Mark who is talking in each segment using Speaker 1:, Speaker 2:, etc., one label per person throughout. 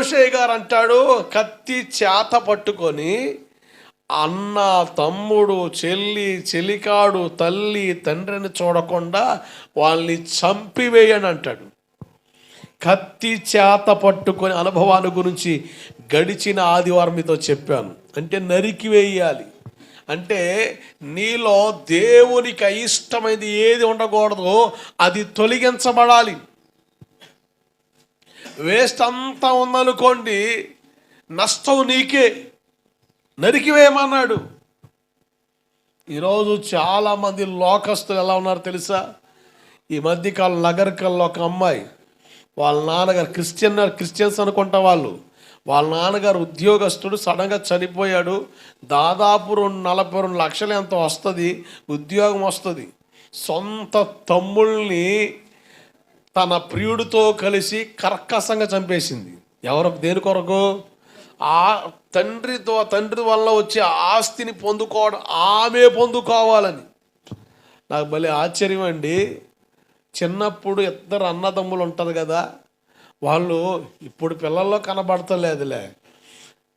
Speaker 1: మోషే గారు అంటాడు కత్తి చేత పట్టుకొని అన్న తమ్ముడు చెల్లి చెలికాడు తల్లి తండ్రిని చూడకుండా వాళ్ళని చంపివేయని అంటాడు. కత్తి చేత పట్టుకొని అనుభవాన్ని గురించి గడిచిన ఆదివారం మీతో చెప్పాను. అంటే నరికి వేయాలి. అంటే నీలో దేవునికి అయిష్టమైనది ఏది ఉండకూడదో అది తొలగించబడాలి. వేస్ట్ అంతా ఉందనుకోండి నష్టం నీకే. నరికివేయమన్నాడు. ఈరోజు చాలామంది లోకస్తులు ఎలా ఉన్నారో తెలుసా? ఈ మధ్యకాలం నగరికల్లో ఒక అమ్మాయి వాళ్ళ నాన్నగారు క్రిస్టియన్ క్రిస్టియన్స్ అనుకుంటా వాళ్ళు వాళ్ళ నాన్నగారు ఉద్యోగస్తుడు సడన్గా చనిపోయాడు. దాదాపు రెండు నలభై రెండు లక్షలు ఎంత వస్తుంది ఉద్యోగం వస్తుంది. సొంత తమ్ముల్ని తన ప్రియుడితో కలిసి కర్కసంగా చంపేసింది. ఎవరు? దేని కొరకు? ఆ తండ్రితో తండ్రి వల్ల వచ్చే ఆస్తిని పొందుకోవడం ఆమె పొందుకోవాలని. నాకు భలే ఆశ్చర్యం అండి. చిన్నప్పుడు ఇద్దరు అన్నదమ్ములు ఉంటారు కదా వాళ్ళు ఇప్పుడు పిల్లల్లో కనబడతలేదులే.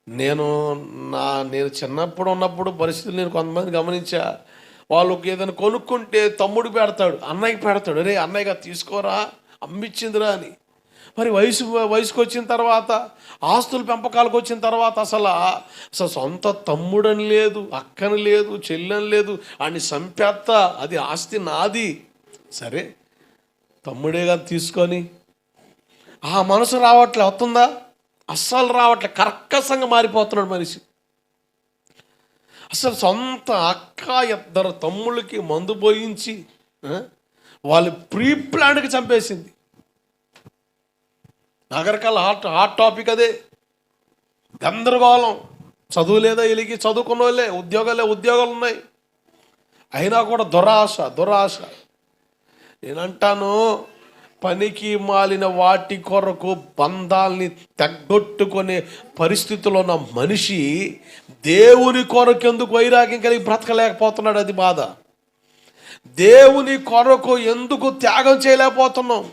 Speaker 1: నేను నా నేను చిన్నప్పుడు ఉన్నప్పుడు పరిస్థితులు నేను కొంతమంది గమనించా. వాళ్ళకి ఏదైనా కొనుక్కుంటే తమ్ముడు పెడతాడు అన్నయ్యకి పెడతాడు. రే అన్నయ్యగా తీసుకోరా? అమ్మిచ్చిందిరా అని. మరి వయసు వయసుకు వచ్చిన తర్వాత ఆస్తుల పెంపకాలకు వచ్చిన తర్వాత అసలు అసలు సొంత తమ్ముడని లేదు అక్కని లేదు చెల్లెని లేదు అని సంపేత్త అది ఆస్తి నాది. సరే తమ్ముడేగా తీసుకొని. ఆ మనసు రావట్లే వస్తుందా? అస్సలు రావట్లే కర్కసంగా మారిపోతున్నాడు మనిషి. అసలు సొంత అక్క ఇద్దరు తమ్ముళ్ళకి మందు పోయించి వాళ్ళు ప్రీ ప్లాన్కి చంపేసింది. నగరకాల హాట్ హాట్ టాపిక్ అదే. గందరగోళం. చదువు లేదా వెలిగి చదువుకున్న వాళ్ళే ఉద్యోగాలే ఉద్యోగాలు ఉన్నాయి అయినా కూడా దురాశ దురాశ. నేనంటాను పనికి మాలిన వాటి కొరకు బంధాల్ని తగ్గొట్టుకునే పరిస్థితిలో ఉన్న మనిషి దేవుని కొరకు ఎందుకు వైరాగ్యం కలిగి బ్రతకలేకపోతున్నాడు అది బాధ. దేవుని కొరకు ఎందుకు త్యాగం చేయలేకపోతున్నాం?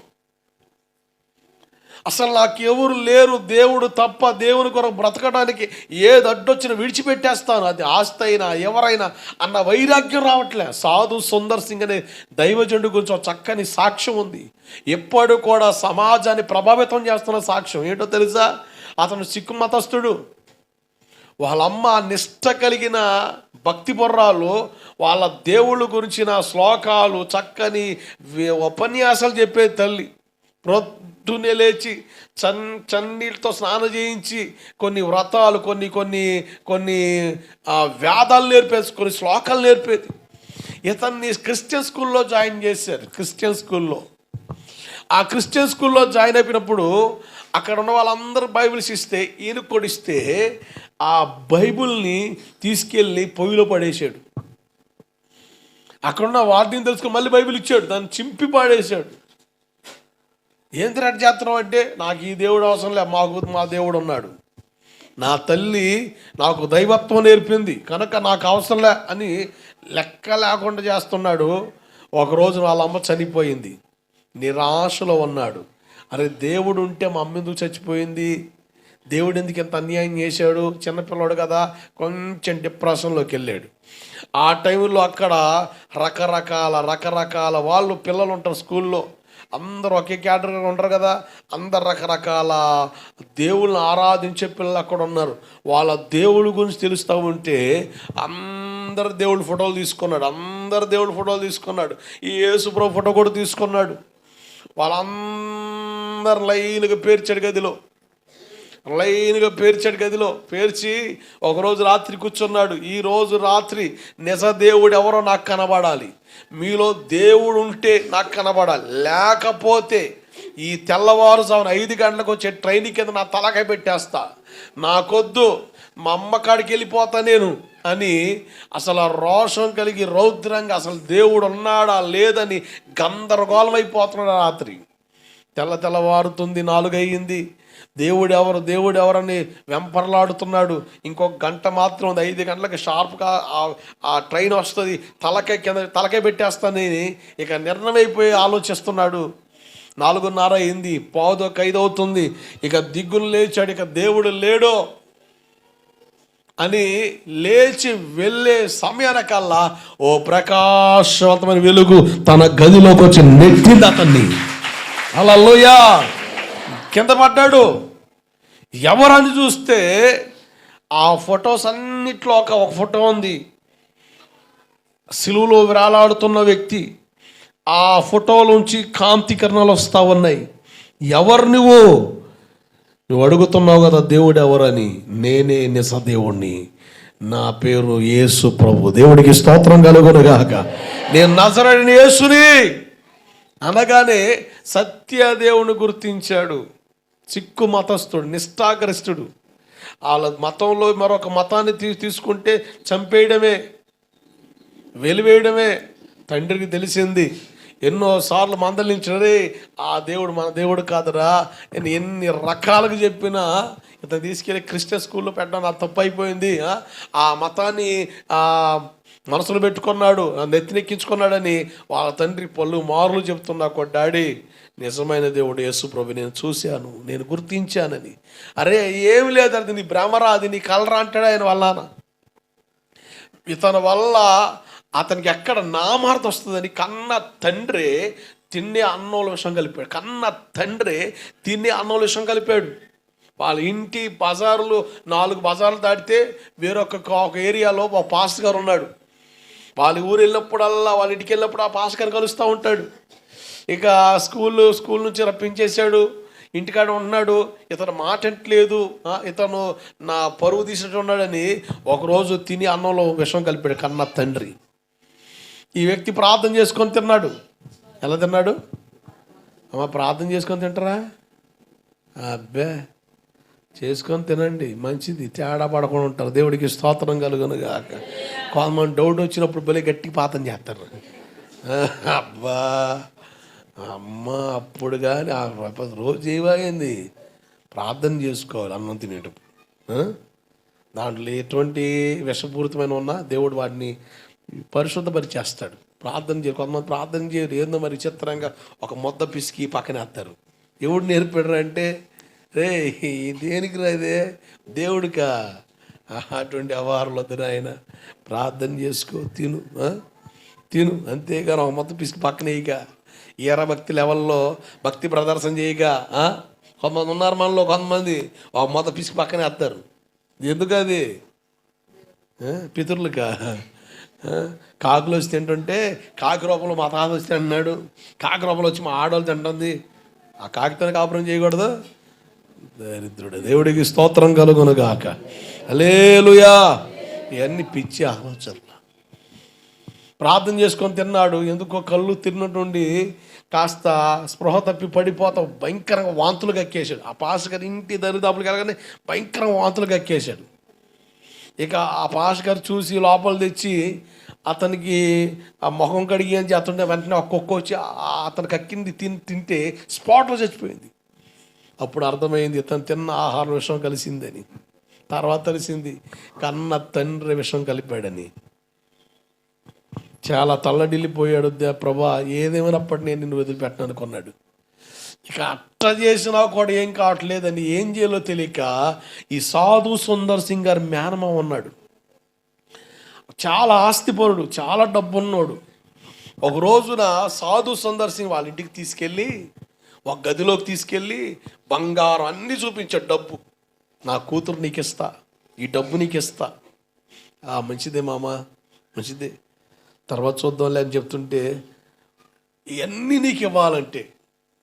Speaker 1: అసలు నాకు ఎవరు లేరు దేవుడు తప్ప దేవుని కొరకు బ్రతకడానికి ఏది అడ్డొచ్చినా విడిచిపెట్టేస్తాను. అది ఆస్తి అయినా ఎవరైనా అన్న వైరాగ్యం రావట్లే. సాధు సుందర్ సింగ్ అనే దైవజండు గురించి ఒక చక్కని సాక్ష్యం ఉంది. ఎప్పుడు కూడా సమాజాన్ని ప్రభావితం చేస్తున్న సాక్ష్యం. ఏంటో తెలుసా? అతను సిక్కు మతస్థుడు. వాళ్ళమ్మ నిష్ట కలిగిన భక్తి బొర్రాలు వాళ్ళ దేవుళ్ళ గురించిన శ్లోకాలు చక్కని ఉపన్యాసాలు చెప్పే తల్లి. ప్రొద్దునే లేచి చన్ చన్నీళ్ళతో స్నానం చేయించి కొన్ని వ్రతాలు కొన్ని కొన్ని కొన్ని వ్యాధాలు నేర్పేసి కొన్ని శ్లోకాలు నేర్పేది. ఇతన్ని క్రిస్టియన్ స్కూల్లో జాయిన్ చేశారు క్రిస్టియన్ స్కూల్లో. ఆ క్రిస్టియన్ స్కూల్లో జాయిన్ అయినప్పుడు అక్కడ ఉన్న వాళ్ళందరూ బైబిల్స్ ఇస్తే ఈయన కొడిస్తే ఆ బైబిల్ని తీసుకెళ్ళి పొయ్యిలో పడేసాడు అక్కడున్న వార్డిని తెలుసుకుని మళ్ళీ బైబిల్ ఇచ్చాడు దాన్ని చింపి పాడేశాడు. ఏం తిరట్ చేస్తున్నాం అంటే నాకు ఈ దేవుడు అవసరం లే మాకు మా దేవుడు ఉన్నాడు. నా తల్లి నాకు దైవత్వం నేర్పింది కనుక నాకు అవసరం లే అని లెక్క లేకుండా చేస్తున్నాడు. ఒకరోజు వాళ్ళ అమ్మ చనిపోయింది. నిరాశలో ఉన్నాడు. అరే దేవుడు ఉంటే మా అమ్మ ఎందుకు చచ్చిపోయింది? దేవుడు ఎందుకు ఇంత అన్యాయం చేశాడు? చిన్నపిల్లడు కదా కొంచెం డిప్రెషన్లోకి వెళ్ళాడు. ఆ టైంలో అక్కడ రకరకాల రకరకాల వాళ్ళు పిల్లలు ఉంటారు స్కూల్లో. అందరూ ఒకే కేటగిరీలో ఉంటారు కదా. అందరు రకరకాల దేవుళ్ళని ఆరాధించే పిల్లలు అక్కడ ఉన్నారు. వాళ్ళ దేవుడి గురించి తెలుస్తూ ఉంటే అందరు దేవుళ్ళ ఫోటోలు తీసుకున్నాడు. అందరు దేవుళ్ళ ఫోటోలు తీసుకున్నాడు. ఈ యేసుప్రభు ఫోటో కూడా తీసుకున్నాడు. వాళ్ళందరు లైన్గా పేర్చాడు గదిలో. లైన్గా పేర్చాడు గదిలో. పేర్చి ఒకరోజు రాత్రి కూర్చున్నాడు. ఈ రోజు రాత్రి నిజ దేవుడు ఎవరో నాకు కనబడాలి. మీలో దేవుడు ఉంటే నాకు కనబడాలి. లేకపోతే ఈ తెల్లవారుజామున ఐదు గంటలకు వచ్చే ట్రైన్ కింద నా తలకాయ పెట్టేస్తా. నాకొద్దు. మా అమ్మ కాడికి వెళ్ళిపోతా నేను అని అసలు ఆ రోషం కలిగి రౌద్రంగా అసలు దేవుడు ఉన్నాడా లేదని గందరగోళం అయిపోతున్నాడు రాత్రి. తెల్ల తెల్లవారుతుంది నాలుగయ్యింది దేవుడు ఎవరు దేవుడు ఎవరని వెంపర్లాడుతున్నాడు. ఇంకొక గంట మాత్రం ఉంది. ఐదు గంటలకు షార్ప్గా ఆ- ట్రైన్ వస్తుంది. తలకే కింద తలకే పెట్టేస్తానని ఇక నిర్ణయమైపోయి ఆలోచిస్తున్నాడు. నాలుగున్నర అయింది. పావుదొక్క ఐదు అవుతుంది. ఇక దిగ్గులు లేచాడు. ఇక దేవుడు లేడో అని లేచి వెళ్ళే సమయానికల్లా ఓ ప్రకాశవంతమైన వెలుగు తన గదిలోకి వచ్చి నెట్టింది అతన్ని. అలా కింద పడ్డాడు. ఎవరని చూస్తే ఆ ఫొటోస్ అన్నిట్లో ఒక ఒక ఫోటో ఉంది. సిలువులో వేలాడుతున్న వ్యక్తి. ఆ ఫోటోలోంచి కాంతి కిరణాలు వస్తూ ఉన్నాయి. ఎవరు నువ్వు నువ్వు అడుగుతున్నావు కదా దేవుడు ఎవరని? నేనే నిజ దేవుణ్ణి. నా పేరు యేసు ప్రభు. దేవుడికి స్తోత్రం కలుగునుగాక. నేను నజరడిని యేసుని అనగానే సత్యదేవుని గుర్తించాడు. సిక్కు మతస్థుడు నిష్ఠాగరిస్తుడు వాళ్ళ మతంలో మరొక మతాన్ని తీ తీసుకుంటే చంపేయడమే వెలివేయడమే తండ్రికి తెలిసింది ఎన్నోసార్లు మందలించరే ఆ దేవుడు మన దేవుడు కాదురా నేను ఎన్ని రకాలుగా చెప్పినా ఇతను తీసుకెళ్ళి క్రిస్టియన్ స్కూల్లో పెట్టడం నా తప్పు అయిపోయింది ఆ? మతాన్ని మనసులో పెట్టుకున్నాడు ఆ నెత్తినెక్కించుకున్నాడని వాళ్ళ తండ్రి పళ్ళు మారులు చెప్తున్నా ఒక డాడీ నిజమైన దేవుడు యేసు ప్రభు నేను చూశాను నేను గుర్తించానని. అరే ఏమి లేదు అది నీ భ్రమరా అది నీ కలరా అంటాడు ఆయన వల్ల ఇతను ఇతని వల్ల అతనికి ఎక్కడ నామార్థం వస్తుందని కన్న తండ్రి తినే అన్నోల విషయం కలిపాడు. కన్న తండ్రి తినే అన్నోల విషయం కలిపాడు. వాళ్ళ ఇంటి బజారులు నాలుగు బజార్లు దాటితే వేరొక ఒక ఏరియాలో ఒక పాస్ గారు ఉన్నాడు. వాళ్ళ ఊరు వెళ్ళినప్పుడల్లా వాళ్ళ ఇంటికి వెళ్ళినప్పుడు ఆ పాస్ గారు కలుస్తూ ఉంటాడు. ఇక స్కూల్ స్కూల్ నుంచి రప్పించేశాడు. ఇంటికాడ ఉన్నాడు. ఇతను మాట ఆ, ఇతను నా పరువు తీసినట్టు ఉన్నాడని ఒకరోజు తిని అన్నంలో విషం కలిపాడు కన్న తండ్రి. ఈ వ్యక్తి ప్రార్థన చేసుకొని తిన్నాడు. ఎలా తిన్నాడు? అమ్మ ప్రార్థన చేసుకొని తింటారా? అబ్బే చేసుకొని తినండి. మంచిది. తేడా పడకుండా ఉంటారు. దేవుడికి స్తోత్రం కలుగును కాక కొంతమంది డౌట్ వచ్చినప్పుడు భలే గట్టి పాతం చేస్తారు. అబ్బా. అమ్మ అప్పుడు కానీ ఆ రోజు ఏమైంది? ప్రార్థన చేసుకోవాలి అన్నం తినేటప్పుడు. దాంట్లో ఎటువంటి విషపూరితమైన ఉన్నా దేవుడు వాటిని పరిశుద్ధపరిచేస్తాడు. ప్రార్థన చేయరు కొంతమంది ప్రార్థన చేయరు. ఏందో మరి చిత్రంగా ఒక మొద్ద పిసికి పక్కన వేస్తారు. ఎవడు నేర్పాడు అంటే రే దేనికి రాదే దేవుడికా? అటువంటి అవారులు వద్దు ఆయన. ప్రార్థన చేసుకో తిను తిను. అంతేగాని ఒక మొత్తం పిసికి పక్కన ఇక ఈర భక్తి లెవెల్లో భక్తి ప్రదర్శన చేయగా కొంతమంది ఉన్నారు మనలో కొంతమంది ఒక మూత పిసికి పక్కనే వేస్తారు. ఎందుకు అది ఆ? పితరులుగా కాకులు వచ్చి తింటుంటే కాకి రూపంలో మా తాత వచ్చి తింటున్నాడు. కాకి రూపంలో వచ్చి మా ఆడవాళ్ళు తింటుంది. ఆ కాకితో కాపురం చేయకూడదు. దరిద్రుడు దేవుడికి స్తోత్రం కలుగును గాక. అలేలుయా ఇవన్నీ పిచ్చి ఆలోచనలు. ప్రార్థన చేసుకొని తిన్నాడు. ఎందుకో కళ్ళు తిన్నటువంటి కాస్త స్పృహ తప్పి పడిపోతా భయంకరంగా వాంతులు కక్కేశాడు ఆ పాస్కర్ ఇంటి దరిదాపులు కలగానే భయంకరంగా వాంతులు కక్కేశాడు ఇక ఆ పాస్ గారు చూసి లోపల తెచ్చి అతనికి ఆ ముఖం కడిగి అని అతను వెంటనే ఒక వచ్చి అతను కక్కింది తిని తింటే స్పాట్లో చచ్చిపోయింది. అప్పుడు అర్థమైంది ఇతను తిన్న ఆహారం విషం కలిసిందని. తర్వాత తెలిసింది కన్న తండ్రి విషం కలిపాడని. చాలా తల్లడిల్లిపోయాడు ప్రభా. ఏదేమైనప్పటి నేను నిన్ను వదిలిపెట్టను అనుకున్నాడు. ఇక అట్ట చేసినా కూడా ఏం కావట్లేదని ఏం చేయాలో తెలియక ఈ సాధు సుందర్ సింగ్ గారి మేనమా ఉన్నాడు. చాలా ఆస్తిపరుడు చాలా డబ్బున్నోడు. ఒక రోజున సాధు సుందర్ సింగ్ వాళ్ళ ఇంటికి తీసుకెళ్ళి ఒక గదిలోకి తీసుకెళ్ళి బంగారం అన్నీ చూపించాడు డబ్బు. నా కూతురు నీకు ఇస్తా ఈ డబ్బు నీకు ఇస్తా మంచిదే మామ మంచిదే. తర్వాత చూద్దాంలే అని చెప్తుంటే ఇవన్నీ నీకు ఇవ్వాలంటే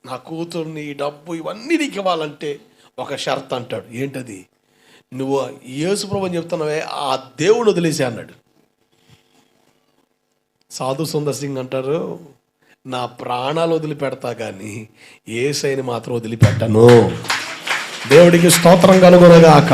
Speaker 1: నా కూతుర్ని ఈ డబ్బు ఇవన్నీ నీకు ఇవ్వాలంటే ఒక షరత్ అంటాడు. ఏంటది? నువ్వు యేసుప్రభు అని చెప్తున్నావే ఆ దేవుడు వదిలేసా అన్నాడు. సాధు సుందర్ సింగ్ అంటారు నా ప్రాణాలు వదిలిపెడతా కానీ ఏ మాత్రం వదిలిపెట్టను. దేవుడికి స్తోత్రం కలుగునగాక.